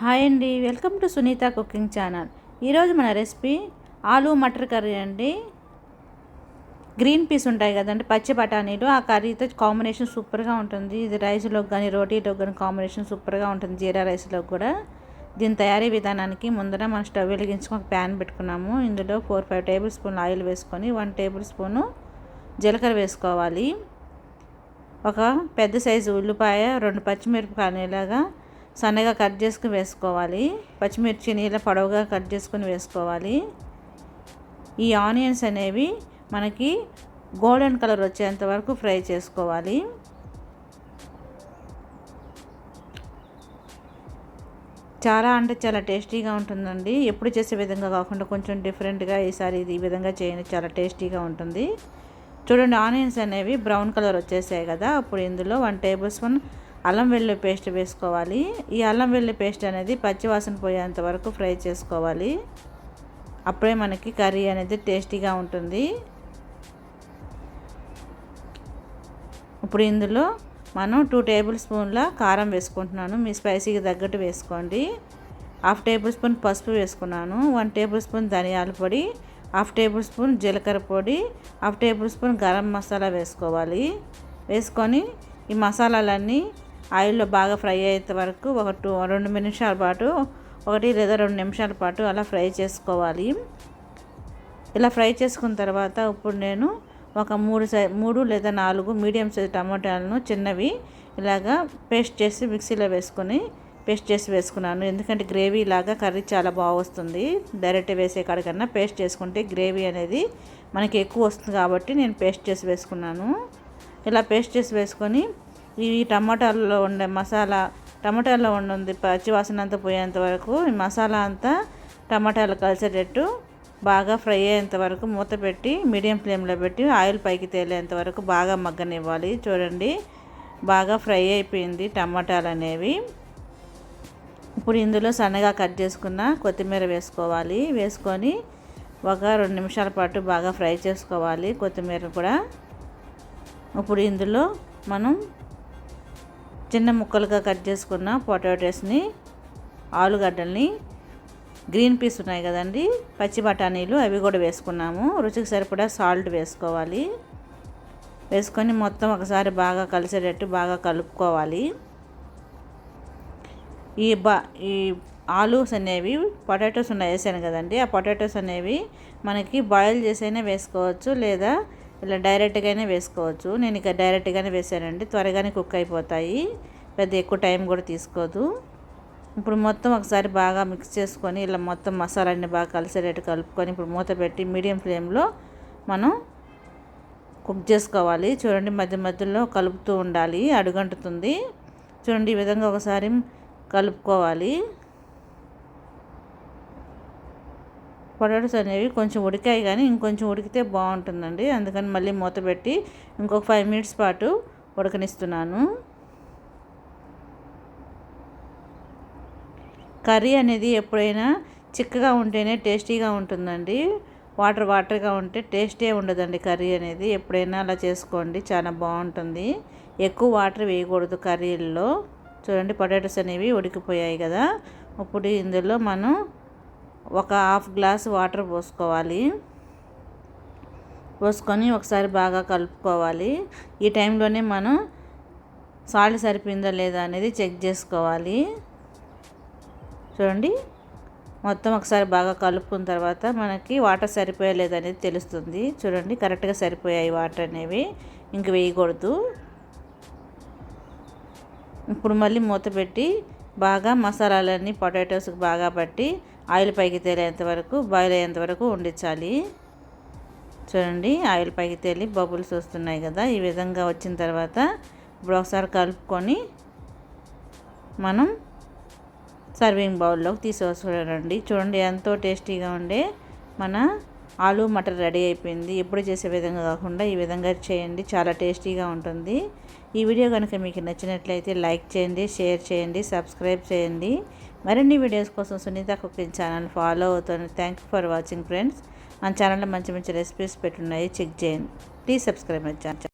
Hi అండి. Welcome to Sunitha cooking channel. ఈరోజు మన రెసిపీ ఆలూ మటర్ కర్రీ అండి. గ్రీన్ పీస్ ఉంటాయి కదండి పచ్చి బఠానీలు. ఆ కర్రీతో కాంబినేషన్ సూపర్గా ఉంటుంది. ఇది రైస్లోకి కానీ రోటీలోకి కానీ కాంబినేషన్ సూపర్గా ఉంటుంది జీరా రైస్లో కూడా. దీని తయారీ విధానానికి ముందర మనం స్టవ్ వెలిగించుకొని ప్యాన్ పెట్టుకున్నాము. ఇందులో four five tablespoon oil వేసుకొని వన్ టేబుల్ స్పూను జీలకర్ర వేసుకోవాలి. ఒక పెద్ద సైజు ఉల్లిపాయ రెండు పచ్చిమిరపకాయలాగా సన్నగా కట్ చేసుకుని వేసుకోవాలి. పచ్చిమిర్చిని ఇలా పొడవుగా కట్ చేసుకుని వేసుకోవాలి. ఈ ఆనియన్స్ అనేవి మనకి గోల్డెన్ కలర్ వచ్చేంత వరకు ఫ్రై చేసుకోవాలి. చాలా అంటే చాలా టేస్టీగా ఉంటుందండి. ఎప్పుడు చేసే విధంగా కాకుండా కొంచెం డిఫరెంట్గా ఈసారి ఇది ఈ విధంగా చేయండి. చాలా టేస్టీగా ఉంటుంది. చూడండి ఆనియన్స్ అనేవి బ్రౌన్ కలర్ వచ్చేసాయి కదా. అప్పుడు ఇందులో వన్ టేబుల్ స్పూన్ అల్లం వెల్లుల్లి పేస్ట్ వేసుకోవాలి. ఈ అల్లం వెల్లుల్లి పేస్ట్ అనేది పచ్చివాసన పోయేంత వరకు ఫ్రై చేసుకోవాలి. అప్పుడే మనకి కర్రీ అనేది టేస్టీగా ఉంటుంది. ఇప్పుడు ఇందులో మనం టూ టేబుల్ స్పూన్ల కారం వేసుకుంటున్నాను. మీ స్పైసీకి తగ్గట్టు వేసుకోండి. హాఫ్ టేబుల్ స్పూన్ పసుపు వేసుకున్నాను. వన్ టేబుల్ స్పూన్ ధనియాల పొడి. హాఫ్ టేబుల్ స్పూన్ జీలకర్ర పొడి. Half tablespoon garam masala వేసుకోవాలి. వేసుకొని ఈ మసాలాలన్నీ ఆయిల్లో బాగా ఫ్రై అయ్యేంత వరకు ఒక టూ రెండు నిమిషాల పాటు ఒకటి లేదా రెండు నిమిషాల పాటు అలా ఫ్రై చేసుకోవాలి. ఇలా ఫ్రై చేసుకున్న తర్వాత ఇప్పుడు నేను ఒక మూడు సై మూడు లేదా నాలుగు మీడియం సైజ్ టమాటాలను చిన్నవి ఇలాగా పేస్ట్ చేసి మిక్సీలో వేసుకొని పేస్ట్ చేసి వేసుకున్నాను. ఎందుకంటే గ్రేవీ లాగా కర్రీ చాలా బాగా వస్తుంది. డైరెక్ట్ వేసే కాడికన్నా పేస్ట్ చేసుకుంటే గ్రేవీ అనేది మనకి ఎక్కువ వస్తుంది కాబట్టి నేను పేస్ట్ చేసి వేసుకున్నాను. ఇలా పేస్ట్ చేసి వేసుకొని ఈ టమాటాల్లో ఉండే మసాలా టమాటాల్లో ఉండే పచ్చివాసన అంతా పోయేంత వరకు ఈ మసాలా అంతా టమాటాలు కలిసేటట్టు బాగా ఫ్రై అయ్యేంత వరకు మూత పెట్టి మీడియం ఫ్లేమ్లో పెట్టి ఆయిల్ పైకి తేలేంత వరకు బాగా మగ్గనివ్వాలి. చూడండి బాగా ఫ్రై అయిపోయింది టమాటాలు అనేవి. ఇప్పుడు ఇందులో సన్నగా కట్ చేసుకున్న కొత్తిమీర వేసుకోవాలి. వేసుకొని ఒక రెండు నిమిషాల పాటు బాగా ఫ్రై చేసుకోవాలి కొత్తిమీర కూడా. ఇప్పుడు ఇందులో మనం చిన్న ముక్కలుగా కట్ చేసుకున్న పొటాటోస్ని ఆలుగడ్డల్ని గ్రీన్ పీస్ ఉన్నాయి కదండి పచ్చి బఠానీలు అవి కూడా వేసుకున్నాము. రుచికి సరిపడా సాల్ట్ వేసుకోవాలి. వేసుకొని మొత్తం ఒకసారి బాగా కలిసేటట్టు బాగా కలుపుకోవాలి. ఈ బా ఈ ఆలూస్ అనేవి పొటాటోస్ ఉన్నాయి వేసాను కదండి. ఆ పొటాటోస్ అనేవి మనకి బాయిల్ చేసైనా వేసుకోవచ్చు లేదా ఇలా డైరెక్ట్గానే వేసుకోవచ్చు. నేను ఇక డైరెక్ట్గానే వేసానండి. త్వరగానే కుక్ అయిపోతాయి. పెద్ద ఎక్కువ టైం కూడా తీసుకోదు. ఇప్పుడు మొత్తం ఒకసారి బాగా మిక్స్ చేసుకొని ఇలా మొత్తం మసాలాన్ని బాగా కలిసేటట్టు కలుపుకొని ఇప్పుడు మూత పెట్టి మీడియం ఫ్లేమ్లో మనం కుక్ చేసుకోవాలి. చూడండి మధ్య మధ్యలో కలుపుతూ ఉండాలి. అడుగంటుతుంది. చూడండి ఈ విధంగా ఒకసారి కలుపుకోవాలి. పొటాటోస్ అనేవి కొంచెం ఉడికాయి కానీ ఇంకొంచెం ఉడికితే బాగుంటుందండి. అందుకని మళ్ళీ మూత పెట్టి ఇంకొక ఫైవ్ మినిట్స్ పాటు ఉడకనిస్తున్నాను. కర్రీ అనేది ఎప్పుడైనా చిక్కగా ఉంటేనే టేస్టీగా ఉంటుందండి. వాటర్ వాటర్గా ఉంటే టేస్టే ఉండదండి కర్రీ అనేది. ఎప్పుడైనా అలా చేసుకోండి చాలా బాగుంటుంది. ఎక్కువ వాటర్ వేయకూడదు కర్రీల్లో. చూడండి పొటాటోస్ అనేవి ఉడికిపోయాయి కదా. ఇప్పుడు ఇందులో మనం ఒక హాఫ్ గ్లాస్ వాటర్ పోసుకోవాలి. పోసుకొని ఒకసారి బాగా కలుపుకోవాలి. ఈ టైంలోనే మనం సాల్ట్ సరిపోయిందా లేదా అనేది చెక్ చేసుకోవాలి. చూడండి. మొత్తం ఒకసారి బాగా కలుపుకున్న తర్వాత మనకి వాటర్ సరిపోయలేదు అనేది తెలుస్తుంది. చూడండి కరెక్ట్గా సరిపోయాయి వాటర్ అనేవి. ఇంక వేయకూడదు. ఇప్పుడు మళ్ళీ మూత పెట్టి బాగా మసాలాలన్నీ పొటాటోస్కి బాగా పట్టి ఆయిల్ పైకి తేలేంత వరకు బాయిల్ అయ్యేంత వరకు ఉండించాలి చూడండి ఆయిల్ పైకి తేలి బబుల్స్ వస్తున్నాయి కదా. ఈ విధంగా వచ్చిన తర్వాత ఇప్పుడు ఒకసారి కలుపుకొని మనం సర్వింగ్ బౌల్లోకి తీసుకోవాలండి చూడండి ఎంతో టేస్టీగా ఉండే మన ఆలు మటర్ రెడీ అయిపోయింది. ఎప్పుడు చేసే విధంగా కాకుండా ఈ విధంగా చేయండి. చాలా టేస్టీగా ఉంటుంది. ఈ వీడియో కనుక మీకు నచ్చినట్లయితే లైక్ చేయండి షేర్ చేయండి సబ్స్క్రైబ్ చేయండి. మరిన్ని వీడియోస్ కోసం సునీత కుకింగ్ ఛానల్ ఫాలో అవుతాను thank you for watching friends మన ఛానల్లో మంచి మంచి రెసిపీస్ పెట్టున్నాయి. చెక్ చేయండి. Please subscribe my channel